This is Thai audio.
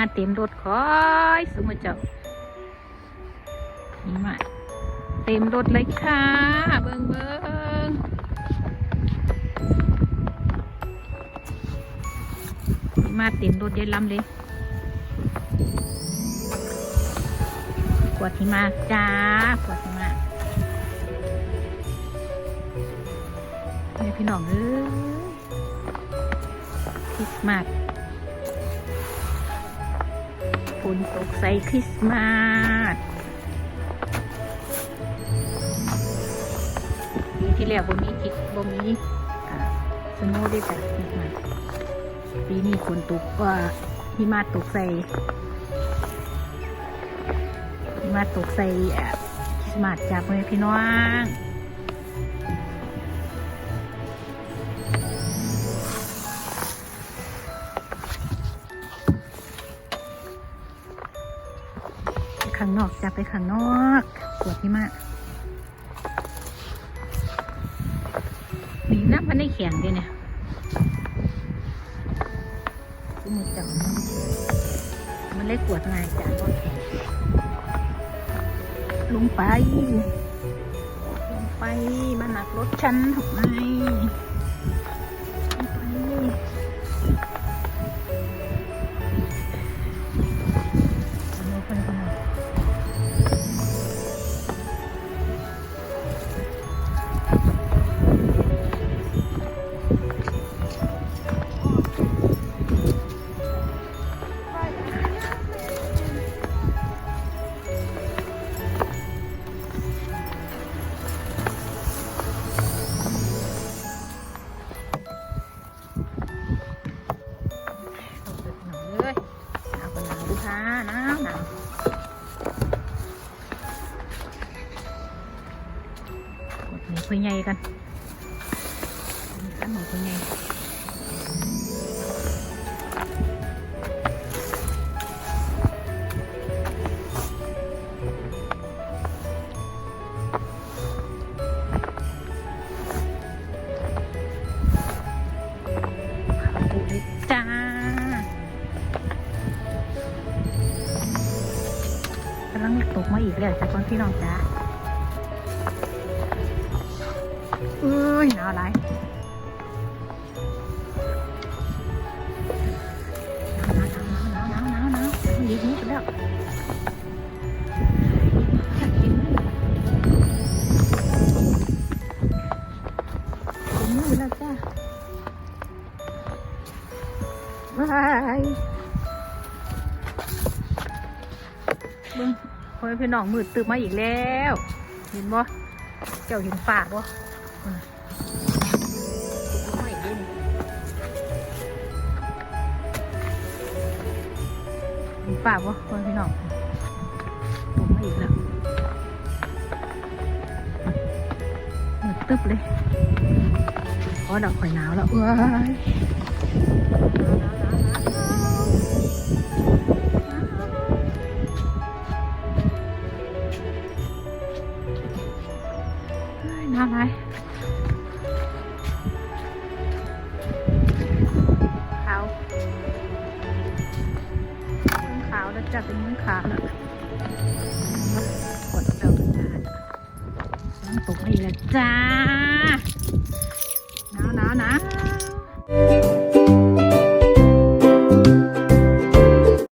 มาเต็มรถคอยสมุเจ้าหิมะเต็มรถเลยค่ะ เบิงเบิงหิมะเต็มรถเยอะล้ำเลยกวดหิมะจ้ากวดหิมะนี่พี่น้องเอ้ยคริสต์มาสฝ นตกใส่คริสต์มาสปีที่แล้วบ่มีคิดบ่มีสนว์ได้จ้ะคริสต์มาสปีนี้ฝนตกว่าหิมะตกใส่หิมะตกใส่คริสต์มาสจากพ่อแม่พี่น้องางนอกจะไปข้างนอกปวดที่มากนี่นับมันได้แข็งด้วยเนี่ยสมุดจับมันเล็กปวดง่ายจ้ะก็แข็งลงไป ลงไปมาหนักรถฉันทำไม หมูคุยใหญ่กันกันหมูคุยใหญ่ขายจ้ากำลังตกมาอีกแล้วจ้ะคนพี่น้องจ้า ยหนาวไรหนาวหนาวหนาวหนาวหนาวหนาวหยิบนี้ไปแล้วบายบิ้งพ่อแม่พี่น้องมืดตึกมาอีกแล้ว เห็นบ่ เจ้าเห็นฝ่าบ่ เห็นฝ่าบ่พ่อแม่พี่น้องตกมาอีกแล้วหมืดตึบเลยเพราะดอกข่อยหนาวแล้วเอ้ยเฮ้ยน่าไร จาวแล้วจะเป็นมึงขาวแล้วกดเดาจ้าน้ำตกมาอีกแล้วจ้าหนาวหนาวหนาว